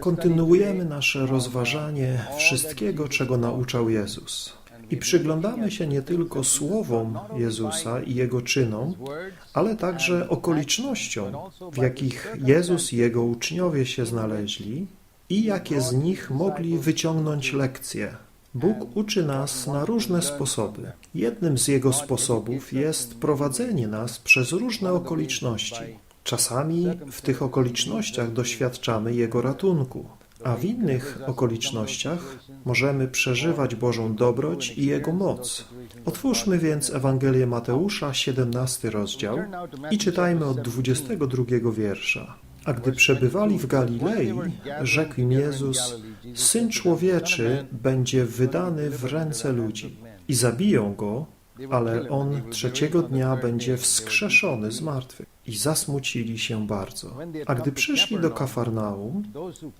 Kontynuujemy nasze rozważanie wszystkiego, czego nauczał Jezus. I przyglądamy się nie tylko słowom Jezusa i Jego czynom, ale także okolicznościom, w jakich Jezus i Jego uczniowie się znaleźli i jakie z nich mogli wyciągnąć lekcje. Bóg uczy nas na różne sposoby. Jednym z Jego sposobów jest prowadzenie nas przez różne okoliczności. Czasami w tych okolicznościach doświadczamy Jego ratunku, a w innych okolicznościach możemy przeżywać Bożą dobroć i Jego moc. Otwórzmy więc Ewangelię Mateusza, 17 rozdział i czytajmy od 22 wiersza. A gdy przebywali w Galilei, rzekł im Jezus, Syn Człowieczy będzie wydany w ręce ludzi i zabiją Go, ale On trzeciego dnia będzie wskrzeszony z martwych. I zasmucili się bardzo. A gdy przyszli do Kafarnaum,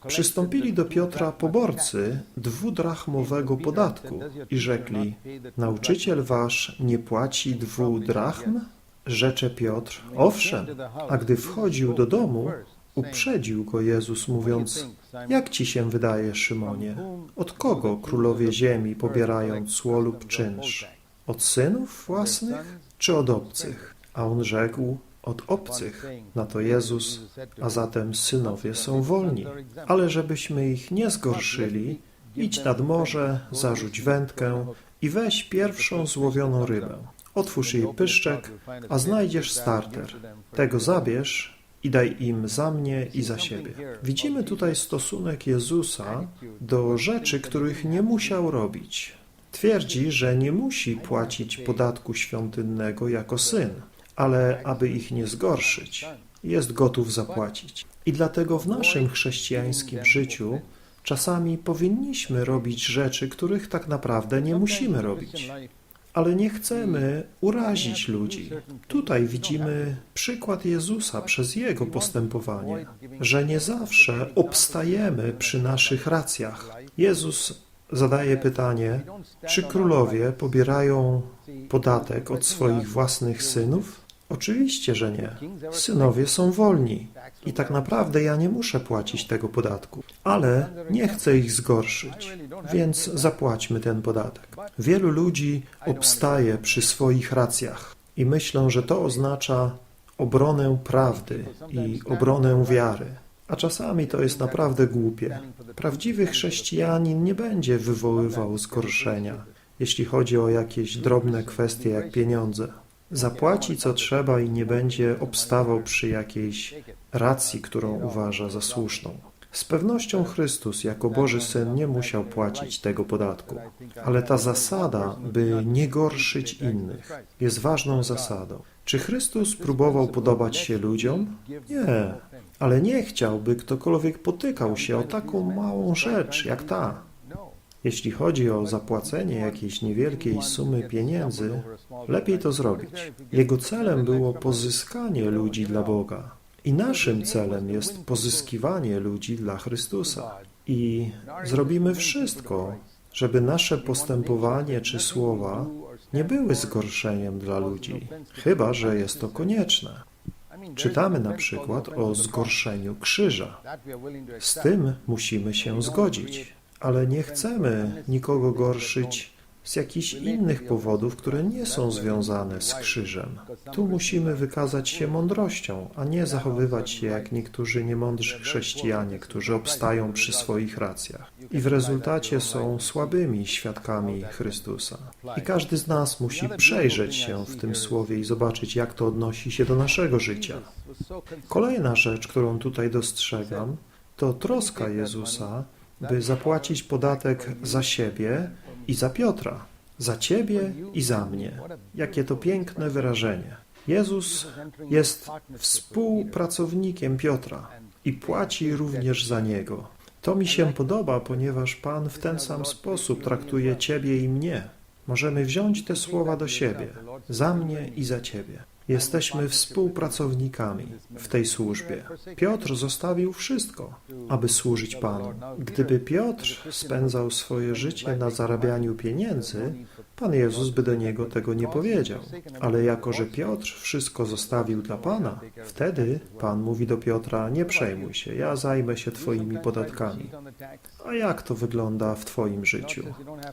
przystąpili do Piotra poborcy dwudrachmowego podatku i rzekli, nauczyciel wasz nie płaci dwu drachm? Rzecze Piotr, owszem, a gdy wchodził do domu, uprzedził go Jezus, mówiąc, jak ci się wydaje, Szymonie, od kogo królowie ziemi pobierają cło lub czynsz? Od synów własnych czy od obcych? A on rzekł, od obcych. Na to Jezus, a zatem synowie są wolni. Ale żebyśmy ich nie zgorszyli, idź nad morze, zarzuć wędkę i weź pierwszą złowioną rybę. Otwórz jej pyszczek, a znajdziesz starter. Tego zabierz i daj im za mnie i za siebie. Widzimy tutaj stosunek Jezusa do rzeczy, których nie musiał robić. Twierdzi, że nie musi płacić podatku świątynnego jako syn, ale aby ich nie zgorszyć, jest gotów zapłacić. I dlatego w naszym chrześcijańskim życiu czasami powinniśmy robić rzeczy, których tak naprawdę nie musimy robić. Ale nie chcemy urazić ludzi. Tutaj widzimy przykład Jezusa przez Jego postępowanie, że nie zawsze obstajemy przy naszych racjach. Jezus zadaje pytanie, czy królowie pobierają podatek od swoich własnych synów? Oczywiście, że nie. Synowie są wolni i tak naprawdę ja nie muszę płacić tego podatku, ale nie chcę ich zgorszyć, więc zapłaćmy ten podatek. Wielu ludzi obstaje przy swoich racjach i myślą, że to oznacza obronę prawdy i obronę wiary. A czasami to jest naprawdę głupie. Prawdziwy chrześcijanin nie będzie wywoływał zgorszenia, jeśli chodzi o jakieś drobne kwestie jak pieniądze. Zapłaci co trzeba i nie będzie obstawał przy jakiejś racji, którą uważa za słuszną. Z pewnością Chrystus jako Boży Syn nie musiał płacić tego podatku, ale ta zasada, by nie gorszyć innych, jest ważną zasadą. Czy Chrystus próbował podobać się ludziom? Nie, ale nie chciał, by ktokolwiek potykał się o taką małą rzecz jak ta. Jeśli chodzi o zapłacenie jakiejś niewielkiej sumy pieniędzy, lepiej to zrobić. Jego celem było pozyskanie ludzi dla Boga. I naszym celem jest pozyskiwanie ludzi dla Chrystusa. I zrobimy wszystko, żeby nasze postępowanie czy słowa nie były zgorszeniem dla ludzi, chyba że jest to konieczne. Czytamy na przykład o zgorszeniu krzyża. Z tym musimy się zgodzić, ale nie chcemy nikogo gorszyć z jakichś innych powodów, które nie są związane z krzyżem. Tu musimy wykazać się mądrością, a nie zachowywać się jak niektórzy niemądrzy chrześcijanie, którzy obstają przy swoich racjach i w rezultacie są słabymi świadkami Chrystusa. I każdy z nas musi przejrzeć się w tym słowie i zobaczyć, jak to odnosi się do naszego życia. Kolejna rzecz, którą tutaj dostrzegam, to troska Jezusa, by zapłacić podatek za siebie i za Piotra, za ciebie i za mnie. Jakie to piękne wyrażenie. Jezus jest współpracownikiem Piotra i płaci również za niego. To mi się podoba, ponieważ Pan w ten sam sposób traktuje ciebie i mnie. Możemy wziąć te słowa do siebie, za mnie i za ciebie. Jesteśmy współpracownikami w tej służbie. Piotr zostawił wszystko, aby służyć Panu. Gdyby Piotr spędzał swoje życie na zarabianiu pieniędzy, Pan Jezus by do niego tego nie powiedział. Ale jako, że Piotr wszystko zostawił dla Pana, wtedy Pan mówi do Piotra, nie przejmuj się, ja zajmę się Twoimi podatkami. A jak to wygląda w Twoim życiu?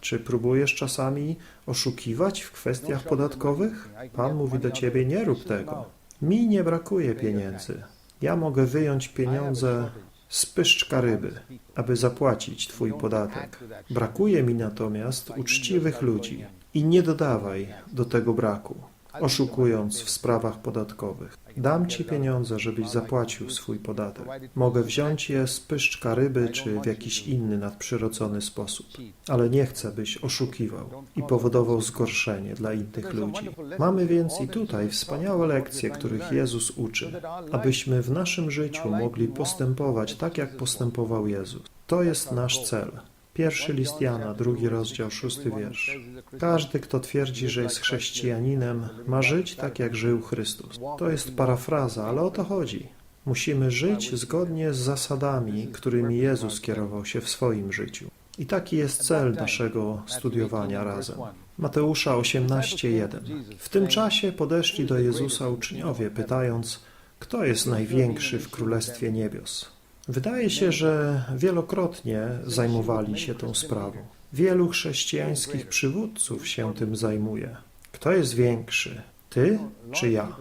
Czy próbujesz czasami oszukiwać w kwestiach podatkowych? Pan mówi do Ciebie, nie rób tego. Mi nie brakuje pieniędzy. Ja mogę wyjąć pieniądze z pyszczka ryby, aby zapłacić Twój podatek. Brakuje mi natomiast uczciwych ludzi i nie dodawaj do tego braku, oszukując w sprawach podatkowych. Dam Ci pieniądze, żebyś zapłacił swój podatek. Mogę wziąć je z pyszczka ryby czy w jakiś inny nadprzyrodzony sposób, ale nie chcę, byś oszukiwał i powodował zgorszenie dla innych ludzi. Mamy więc i tutaj wspaniałe lekcje, których Jezus uczy, abyśmy w naszym życiu mogli postępować tak, jak postępował Jezus. To jest nasz cel. Pierwszy list Jana, drugi rozdział, szósty wiersz. Każdy, kto twierdzi, że jest chrześcijaninem, ma żyć tak, jak żył Chrystus. To jest parafraza, ale o to chodzi. Musimy żyć zgodnie z zasadami, którymi Jezus kierował się w swoim życiu. I taki jest cel naszego studiowania razem. Mateusza 18:1. W tym czasie podeszli do Jezusa uczniowie, pytając, kto jest największy w Królestwie Niebios. Wydaje się, że wielokrotnie zajmowali się tą sprawą. Wielu chrześcijańskich przywódców się tym zajmuje. Kto jest większy? Ty czy ja?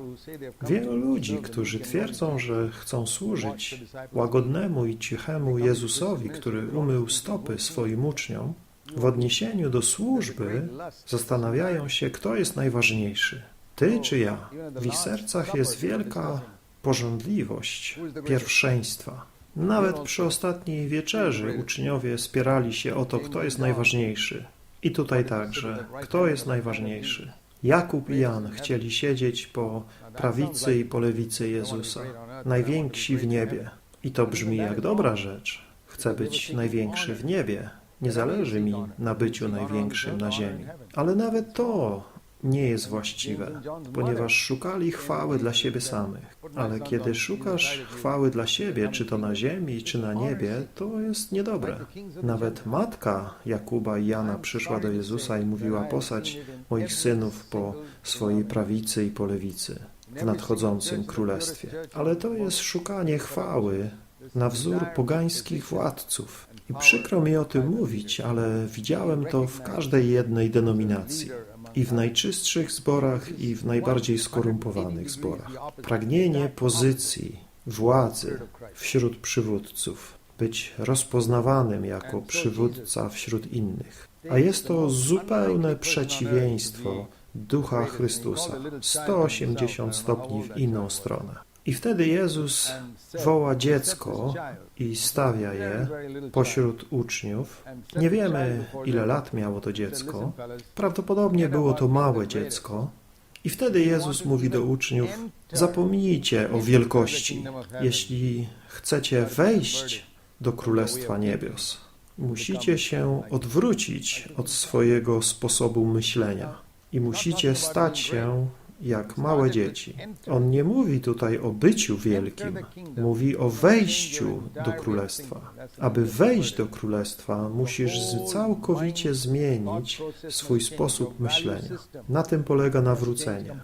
Wielu ludzi, którzy twierdzą, że chcą służyć łagodnemu i cichemu Jezusowi, który umył stopy swoim uczniom, w odniesieniu do służby zastanawiają się, kto jest najważniejszy. Ty czy ja? W ich sercach jest wielka pożądliwość pierwszeństwa. Nawet przy ostatniej wieczerzy uczniowie spierali się o to, kto jest najważniejszy. I tutaj także, kto jest najważniejszy. Jakub i Jan chcieli siedzieć po prawicy i po lewicy Jezusa, najwięksi w niebie. I to brzmi jak dobra rzecz. Chcę być największy w niebie. Nie zależy mi na byciu największym na ziemi. Ale nawet to nie jest właściwe, ponieważ szukali chwały dla siebie samych. Ale kiedy szukasz chwały dla siebie, czy to na ziemi, czy na niebie, to jest niedobre. Nawet matka Jakuba i Jana przyszła do Jezusa i mówiła: Posadź moich synów po swojej prawicy i po lewicy w nadchodzącym królestwie. Ale to jest szukanie chwały na wzór pogańskich władców. I przykro mi o tym mówić, ale widziałem to w każdej jednej denominacji i w najczystszych zborach, i w najbardziej skorumpowanych zborach. Pragnienie pozycji, władzy wśród przywódców, być rozpoznawanym jako przywódca wśród innych. A jest to zupełne przeciwieństwo ducha Chrystusa, 180 stopni w inną stronę. I wtedy Jezus woła dziecko i stawia je pośród uczniów. Nie wiemy, ile lat miało to dziecko. Prawdopodobnie było to małe dziecko. I wtedy Jezus mówi do uczniów: Zapomnijcie o wielkości, jeśli chcecie wejść do Królestwa Niebios. Musicie się odwrócić od swojego sposobu myślenia i musicie stać się jak małe dzieci. On nie mówi tutaj o byciu wielkim, mówi o wejściu do królestwa. Aby wejść do królestwa, musisz całkowicie zmienić swój sposób myślenia. Na tym polega nawrócenie.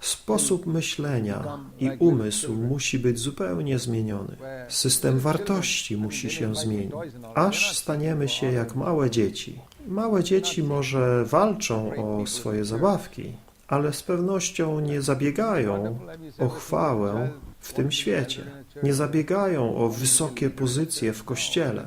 Sposób myślenia i umysł musi być zupełnie zmieniony. System wartości musi się zmienić, aż staniemy się jak małe dzieci. Małe dzieci może walczą o swoje zabawki, ale z pewnością nie zabiegają o chwałę w tym świecie. Nie zabiegają o wysokie pozycje w kościele.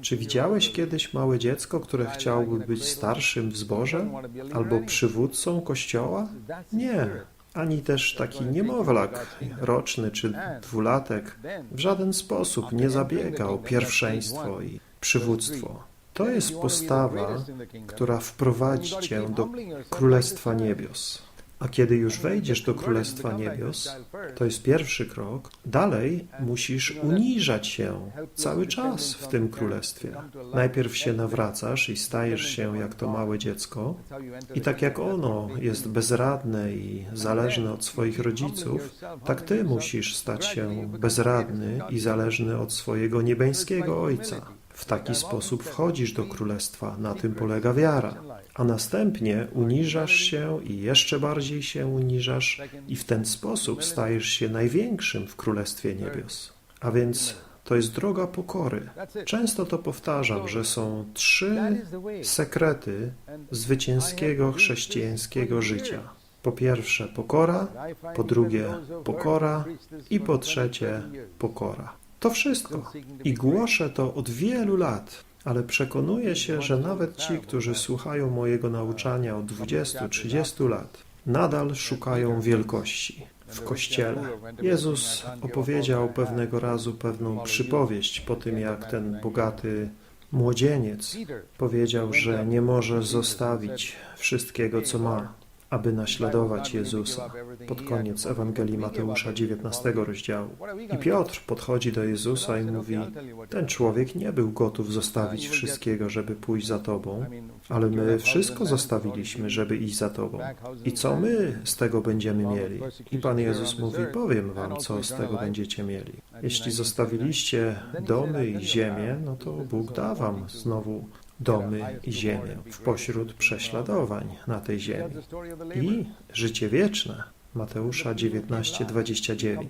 Czy widziałeś kiedyś małe dziecko, które chciałoby być starszym w zborze albo przywódcą kościoła? Nie. Ani też taki niemowlak roczny czy dwulatek w żaden sposób nie zabiega o pierwszeństwo i przywództwo. To jest postawa, która wprowadzi cię do Królestwa Niebios. A kiedy już wejdziesz do Królestwa Niebios, to jest pierwszy krok, dalej musisz uniżać się cały czas w tym Królestwie. Najpierw się nawracasz i stajesz się jak to małe dziecko i tak jak ono jest bezradne i zależne od swoich rodziców, tak ty musisz stać się bezradny i zależny od swojego niebeńskiego Ojca. W taki sposób wchodzisz do Królestwa, na tym polega wiara. A następnie uniżasz się i jeszcze bardziej się uniżasz i w ten sposób stajesz się największym w Królestwie Niebios. A więc to jest droga pokory. Często to powtarzam, że są trzy sekrety zwycięskiego chrześcijańskiego życia. Po pierwsze pokora, po drugie pokora i po trzecie pokora. To wszystko. I głoszę to od wielu lat, ale przekonuję się, że nawet ci, którzy słuchają mojego nauczania od 20-30 lat, nadal szukają wielkości w Kościele. Jezus opowiedział pewnego razu pewną przypowieść po tym, jak ten bogaty młodzieniec powiedział, że nie może zostawić wszystkiego, co ma aby naśladować Jezusa. Pod koniec Ewangelii Mateusza 19 rozdziału. I Piotr podchodzi do Jezusa i mówi: Ten człowiek nie był gotów zostawić wszystkiego, żeby pójść za Tobą, ale my wszystko zostawiliśmy, żeby iść za Tobą. I co my z tego będziemy mieli? I Pan Jezus mówi: Powiem Wam, co z tego będziecie mieli. Jeśli zostawiliście domy i ziemię, no to Bóg da Wam znowu domy i ziemię w pośród prześladowań na tej ziemi i życie wieczne. Mateusza 19:29.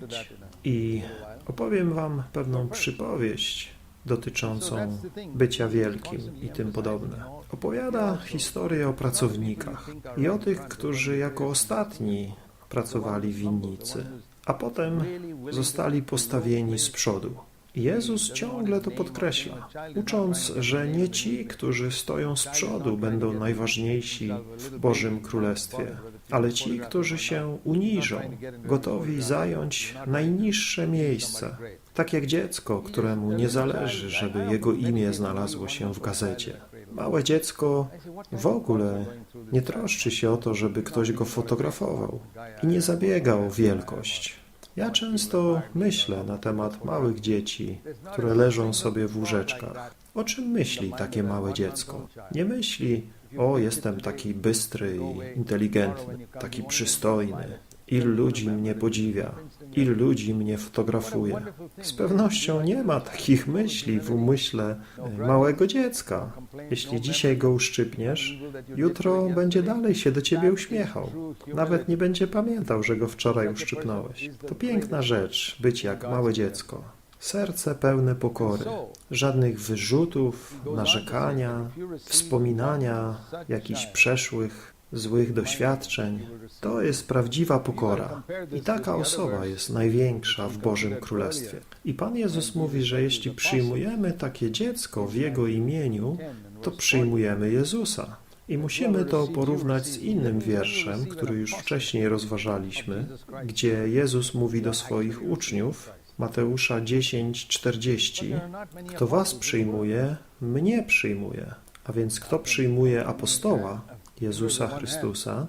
I opowiem wam pewną przypowieść dotyczącą bycia wielkim i tym podobne. Opowiada historię o pracownikach i o tych, którzy jako ostatni pracowali w winnicy, a potem zostali postawieni z przodu. Jezus ciągle to podkreśla, ucząc, że nie ci, którzy stoją z przodu, będą najważniejsi w Bożym Królestwie, ale ci, którzy się uniżą, gotowi zająć najniższe miejsce, tak jak dziecko, któremu nie zależy, żeby jego imię znalazło się w gazecie. Małe dziecko w ogóle nie troszczy się o to, żeby ktoś go fotografował i nie zabiega o wielkość. Ja często myślę na temat małych dzieci, które leżą sobie w łóżeczkach. O czym myśli takie małe dziecko? Nie myśli, o jestem taki bystry i inteligentny, taki przystojny, Ilu ludzi mnie podziwia, ilu ludzi mnie fotografuje. Z pewnością nie ma takich myśli w umyśle małego dziecka. Jeśli dzisiaj go uszczypniesz, jutro będzie dalej się do ciebie uśmiechał. Nawet nie będzie pamiętał, że go wczoraj uszczypnąłeś. To piękna rzecz, być jak małe dziecko. Serce pełne pokory, żadnych wyrzutów, narzekania, wspominania jakichś przeszłych złych doświadczeń, to jest prawdziwa pokora. I taka osoba jest największa w Bożym Królestwie. I Pan Jezus mówi, że jeśli przyjmujemy takie dziecko w Jego imieniu, to przyjmujemy Jezusa. I musimy to porównać z innym wierszem, który już wcześniej rozważaliśmy, gdzie Jezus mówi do swoich uczniów, Mateusza 10:40, Kto was przyjmuje, mnie przyjmuje. A więc kto przyjmuje apostoła, Jezusa Chrystusa,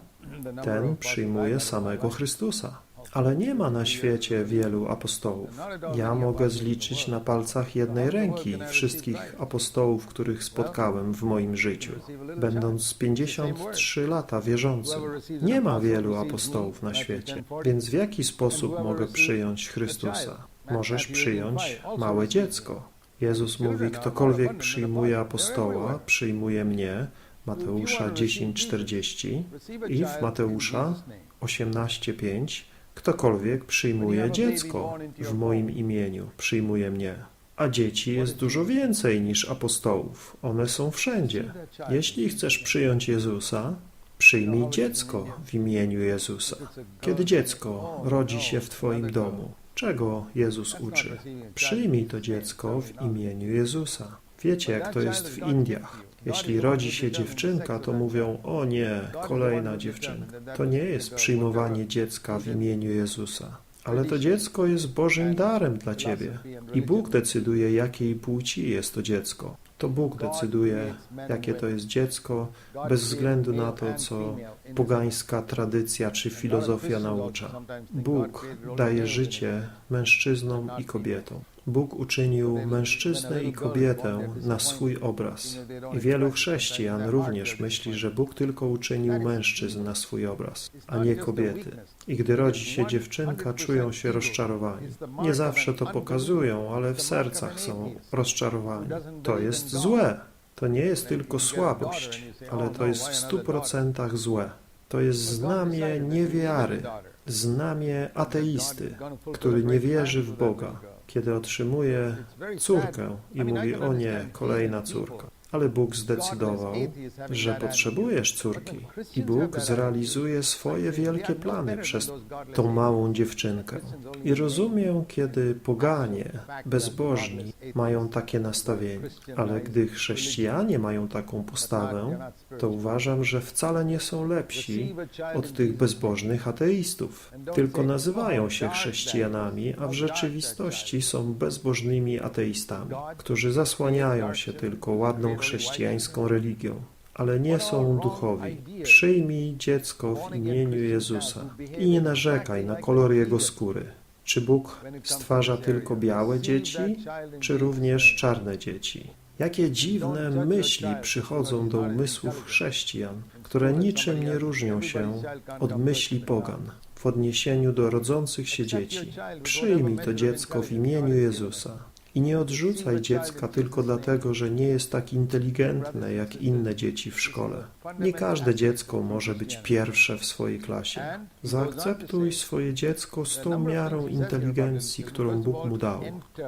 ten przyjmuje samego Chrystusa. Ale nie ma na świecie wielu apostołów. Ja mogę zliczyć na palcach jednej ręki wszystkich apostołów, których spotkałem w moim życiu, będąc 53 lata wierzącym. Nie ma wielu apostołów na świecie, więc w jaki sposób mogę przyjąć Chrystusa? Możesz przyjąć małe dziecko. Jezus mówi, ktokolwiek przyjmuje apostoła, przyjmuje mnie, Mateusza 10:40 i w Mateusza 18:5 ktokolwiek przyjmuje dziecko w moim imieniu, przyjmuje mnie. A dzieci jest dużo więcej niż apostołów. One są wszędzie. Jeśli chcesz przyjąć Jezusa, przyjmij dziecko w imieniu Jezusa. Kiedy dziecko rodzi się w Twoim domu, czego Jezus uczy? Przyjmij to dziecko w imieniu Jezusa. Wiecie, jak to jest w Indiach. Jeśli rodzi się dziewczynka, to mówią: O nie, kolejna dziewczynka. To nie jest przyjmowanie dziecka w imieniu Jezusa. Ale to dziecko jest Bożym darem dla ciebie. I Bóg decyduje, jakiej płci jest to dziecko. To Bóg decyduje, jakie to jest dziecko, bez względu na to, co pogańska tradycja czy filozofia naucza. Bóg daje życie mężczyznom i kobietom. Bóg uczynił mężczyznę i kobietę na swój obraz. I wielu chrześcijan również myśli, że Bóg tylko uczynił mężczyzn na swój obraz, a nie kobiety. I gdy rodzi się dziewczynka, czują się rozczarowani. Nie zawsze to pokazują, ale w sercach są rozczarowani. To jest złe. To nie jest tylko słabość, ale to jest w stu procentach złe. To jest znamie niewiary, znamie ateisty, który nie wierzy w Boga, kiedy otrzymuje córkę i mówi, o nie, kolejna córka. Ale Bóg zdecydował, że potrzebujesz córki i Bóg zrealizuje swoje wielkie plany przez tą małą dziewczynkę. I rozumiem, kiedy poganie, bezbożni mają takie nastawienie, ale gdy chrześcijanie mają taką postawę, to uważam, że wcale nie są lepsi od tych bezbożnych ateistów, tylko nazywają się chrześcijanami, a w rzeczywistości są bezbożnymi ateistami, którzy zasłaniają się tylko ładną chrześcijańską religią, ale nie są duchowi. Przyjmij dziecko w imieniu Jezusa i nie narzekaj na kolor jego skóry. Czy Bóg stwarza tylko białe dzieci, czy również czarne dzieci? Jakie dziwne myśli przychodzą do umysłów chrześcijan, które niczym nie różnią się od myśli pogan w odniesieniu do rodzących się dzieci. Przyjmij to dziecko w imieniu Jezusa. I nie odrzucaj dziecka tylko dlatego, że nie jest tak inteligentne jak inne dzieci w szkole. Nie każde dziecko może być pierwsze w swojej klasie. Zaakceptuj swoje dziecko z tą miarą inteligencji, którą Bóg mu dał.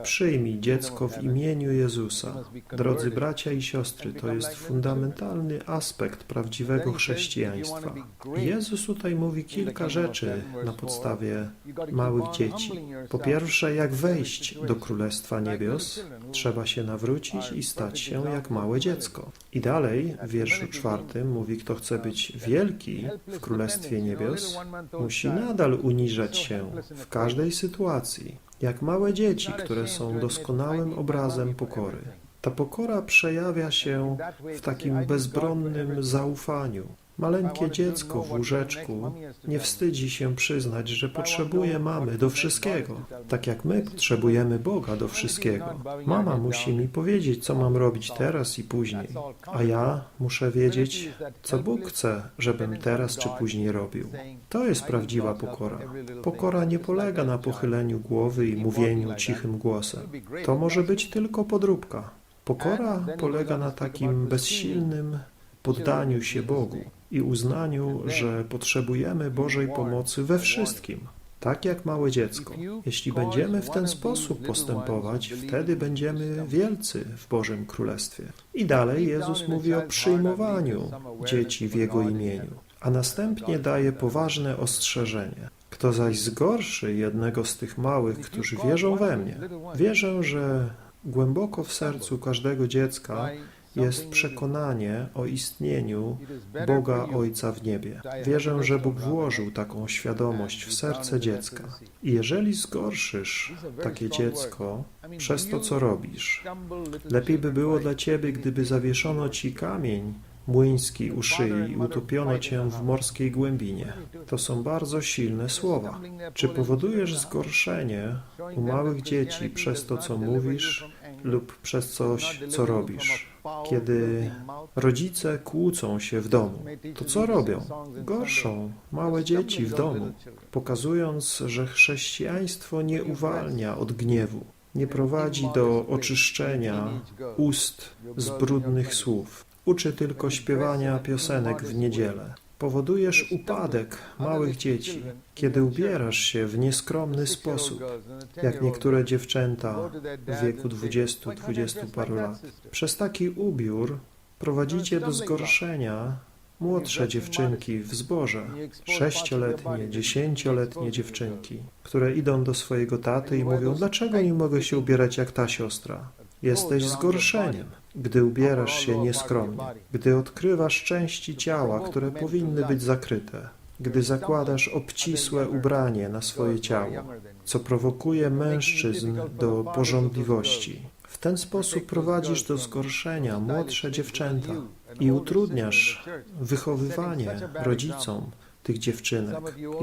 Przyjmij dziecko w imieniu Jezusa. Drodzy bracia i siostry, to jest fundamentalny aspekt prawdziwego chrześcijaństwa. Jezus tutaj mówi kilka rzeczy na podstawie małych dzieci. Po pierwsze, jak wejść do Królestwa Niebios, trzeba się nawrócić i stać się jak małe dziecko. I dalej w wierszu czwartym mówi, kto chce być wielki w Królestwie Niebios, musi nadal uniżać się w każdej sytuacji, jak małe dzieci, które są doskonałym obrazem pokory. Ta pokora przejawia się w takim bezbronnym zaufaniu. Maleńkie dziecko w łóżeczku nie wstydzi się przyznać, że potrzebuje mamy do wszystkiego, tak jak my potrzebujemy Boga do wszystkiego. Mama musi mi powiedzieć, co mam robić teraz i później, a ja muszę wiedzieć, co Bóg chce, żebym teraz czy później robił. To jest prawdziwa pokora. Pokora nie polega na pochyleniu głowy i mówieniu cichym głosem. To może być tylko podróbka. Pokora polega na takim bezsilnym poddaniu się Bogu i uznaniu, że potrzebujemy Bożej pomocy we wszystkim, tak jak małe dziecko. Jeśli będziemy w ten sposób postępować, wtedy będziemy wielcy w Bożym Królestwie. I dalej Jezus mówi o przyjmowaniu dzieci w Jego imieniu, a następnie daje poważne ostrzeżenie. Kto zaś zgorszy jednego z tych małych, którzy wierzą we mnie, wierzę, że głęboko w sercu każdego dziecka jest przekonanie o istnieniu Boga Ojca w niebie. Wierzę, że Bóg włożył taką świadomość w serce dziecka. I jeżeli zgorszysz takie dziecko przez to, co robisz, lepiej by było dla ciebie, gdyby zawieszono ci kamień młyński u szyi utopiono cię w morskiej głębinie. To są bardzo silne słowa. Czy powodujesz zgorszenie u małych dzieci przez to, co mówisz lub przez coś, co robisz? Kiedy rodzice kłócą się w domu, to co robią? Gorszą małe dzieci w domu, pokazując, że chrześcijaństwo nie uwalnia od gniewu, nie prowadzi do oczyszczenia ust z brudnych słów, uczy tylko śpiewania piosenek w niedzielę. Powodujesz upadek małych dzieci, kiedy ubierasz się w nieskromny sposób, jak niektóre dziewczęta w wieku 20-20 paru lat. Przez taki ubiór prowadzicie do zgorszenia młodsze dziewczynki w zborze, sześcioletnie, dziesięcioletnie dziewczynki, które idą do swojego taty i mówią, dlaczego nie mogę się ubierać jak ta siostra? Jesteś zgorszeniem, gdy ubierasz się nieskromnie, gdy odkrywasz części ciała, które powinny być zakryte, gdy zakładasz obcisłe ubranie na swoje ciało, co prowokuje mężczyzn do pożądliwości. W ten sposób prowadzisz do zgorszenia młodsze dziewczęta i utrudniasz wychowywanie rodzicom tych dziewczynek.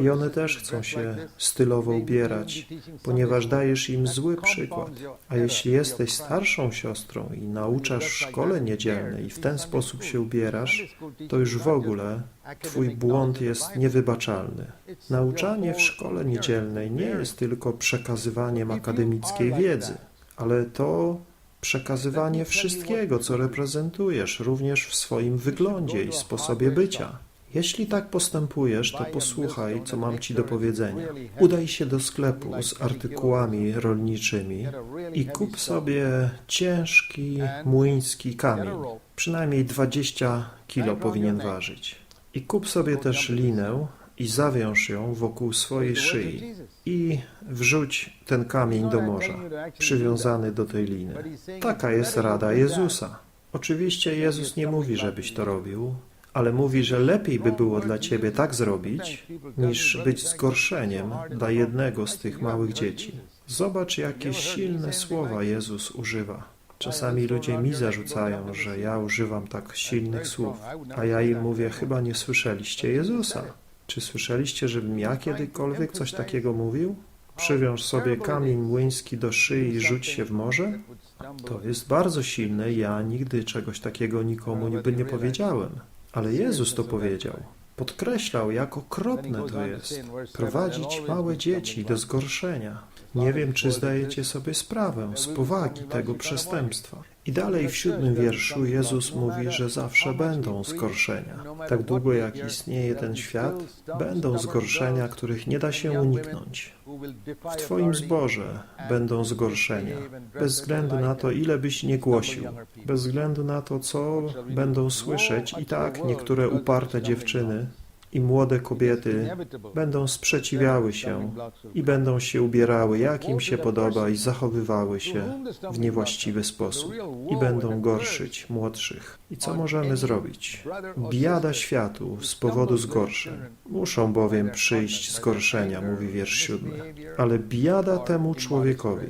I one też chcą się stylowo ubierać, ponieważ dajesz im zły przykład. A jeśli jesteś starszą siostrą i nauczasz w szkole niedzielnej i w ten sposób się ubierasz, to już w ogóle Twój błąd jest niewybaczalny. Nauczanie w szkole niedzielnej nie jest tylko przekazywaniem akademickiej wiedzy, ale to przekazywanie wszystkiego, co reprezentujesz, również w swoim wyglądzie i sposobie bycia. Jeśli tak postępujesz, to posłuchaj, co mam Ci do powiedzenia. Udaj się do sklepu z artykułami rolniczymi i kup sobie ciężki młyński kamień. Przynajmniej 20 kilo powinien ważyć. I kup sobie też linę i zawiąż ją wokół swojej szyi i wrzuć ten kamień do morza, przywiązany do tej liny. Taka jest rada Jezusa. Oczywiście Jezus nie mówi, żebyś to robił, ale mówi, że lepiej by było dla ciebie tak zrobić, niż być zgorszeniem dla jednego z tych małych dzieci. Zobacz, jakie silne słowa Jezus używa. Czasami ludzie mi zarzucają, że ja używam tak silnych słów, a ja im mówię, chyba nie słyszeliście Jezusa. Czy słyszeliście, żebym ja kiedykolwiek coś takiego mówił? Przywiąż sobie kamień młyński do szyi i rzuć się w morze? To jest bardzo silne, ja nigdy czegoś takiego nikomu by nie powiedziałem. Ale Jezus to powiedział. Podkreślał, jak okropne to jest prowadzić małe dzieci do zgorszenia. Nie wiem, czy zdajecie sobie sprawę z powagi tego przestępstwa. I dalej w siódmym wierszu Jezus mówi, że zawsze będą zgorszenia. Tak długo jak istnieje ten świat, będą zgorszenia, których nie da się uniknąć. W Twoim zborze będą zgorszenia, bez względu na to, ile byś nie głosił, bez względu na to, co będą słyszeć. I tak niektóre uparte dziewczyny i młode kobiety będą sprzeciwiały się i będą się ubierały, jak im się podoba i zachowywały się w niewłaściwy sposób i będą gorszyć młodszych. I co możemy zrobić? Biada światu z powodu zgorszeń. Muszą bowiem przyjść zgorszenia, mówi wiersz siódmy. Ale biada temu człowiekowi,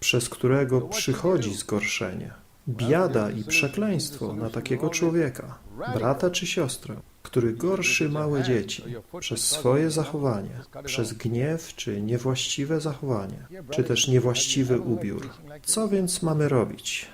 przez którego przychodzi zgorszenie. Biada i przekleństwo na takiego człowieka, brata czy siostrę, który gorszy małe dzieci przez swoje zachowanie, przez gniew czy niewłaściwe zachowanie, czy też niewłaściwy ubiór. Co więc mamy robić?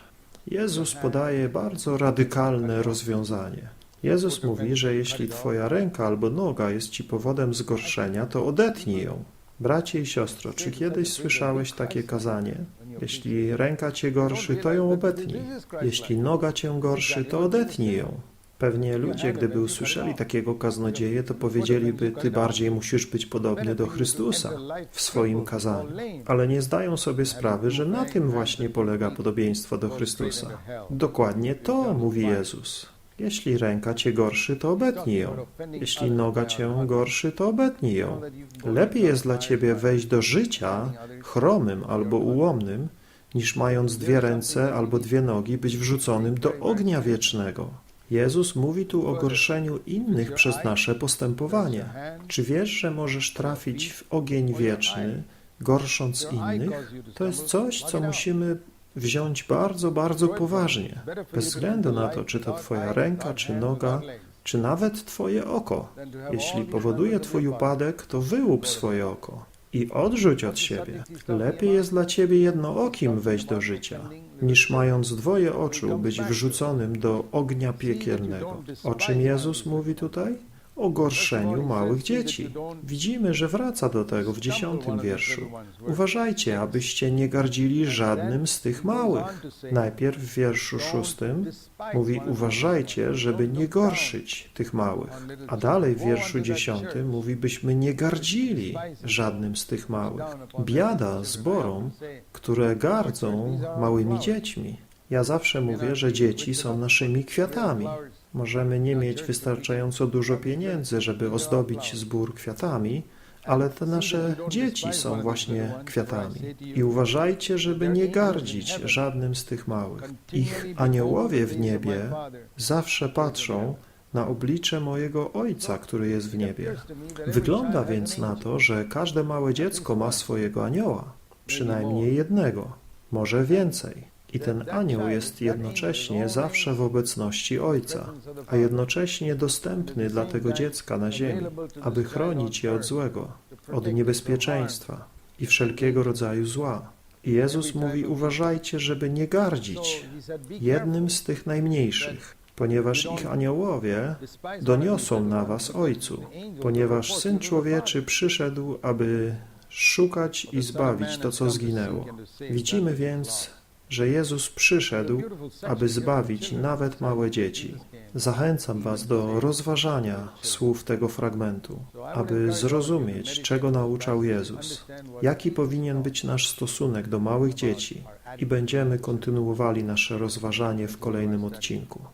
Jezus podaje bardzo radykalne rozwiązanie. Jezus mówi, że jeśli twoja ręka albo noga jest ci powodem zgorszenia, to odetnij ją. Bracie i siostro, czy kiedyś słyszałeś takie kazanie? Jeśli ręka cię gorszy, to ją obetnij. Jeśli noga cię gorszy, to odetnij ją. Pewnie ludzie, gdyby usłyszeli takiego kaznodzieje, to powiedzieliby, ty bardziej musisz być podobny do Chrystusa w swoim kazaniu. Ale nie zdają sobie sprawy, że na tym właśnie polega podobieństwo do Chrystusa. Dokładnie to mówi Jezus. Jeśli ręka cię gorszy, to obetnij ją. Jeśli noga cię gorszy, to obetnij ją. Lepiej jest dla ciebie wejść do życia chromym albo ułomnym, niż mając dwie ręce albo dwie nogi być wrzuconym do ognia wiecznego. Jezus mówi tu o gorszeniu innych przez nasze postępowanie. Czy wiesz, że możesz trafić w ogień wieczny, gorsząc innych? To jest coś, co musimy wziąć bardzo, bardzo poważnie, bez względu na to, czy to Twoja ręka, czy noga, czy nawet Twoje oko. Jeśli powoduje Twój upadek, to wyłup swoje oko i odrzuć od siebie. Lepiej jest dla Ciebie jednookim wejść do życia, niż mając dwoje oczu być wrzuconym do ognia piekielnego. O czym Jezus mówi tutaj? O gorszeniu małych dzieci. Widzimy, że wraca do tego w dziesiątym wierszu. Uważajcie, abyście nie gardzili żadnym z tych małych. Najpierw w wierszu szóstym mówi uważajcie, żeby nie gorszyć tych małych. A dalej w wierszu dziesiątym mówi, byśmy nie gardzili żadnym z tych małych. Biada zborom, które gardzą małymi dziećmi. Ja zawsze mówię, że dzieci są naszymi kwiatami. Możemy nie mieć wystarczająco dużo pieniędzy, żeby ozdobić zbór kwiatami, ale te nasze dzieci są właśnie kwiatami. I uważajcie, żeby nie gardzić żadnym z tych małych. Ich aniołowie w niebie zawsze patrzą na oblicze mojego Ojca, który jest w niebie. Wygląda więc na to, że każde małe dziecko ma swojego anioła, przynajmniej jednego, może więcej. I ten anioł jest jednocześnie zawsze w obecności Ojca, a jednocześnie dostępny dla tego dziecka na ziemi, aby chronić je od złego, od niebezpieczeństwa i wszelkiego rodzaju zła. I Jezus mówi: Uważajcie, żeby nie gardzić jednym z tych najmniejszych, ponieważ ich aniołowie doniosą na was Ojcu, ponieważ Syn Człowieczy przyszedł, aby szukać i zbawić to, co zginęło. Widzimy więc, że Jezus przyszedł, aby zbawić nawet małe dzieci. Zachęcam Was do rozważania słów tego fragmentu, aby zrozumieć, czego nauczał Jezus, jaki powinien być nasz stosunek do małych dzieci i będziemy kontynuowali nasze rozważanie w kolejnym odcinku.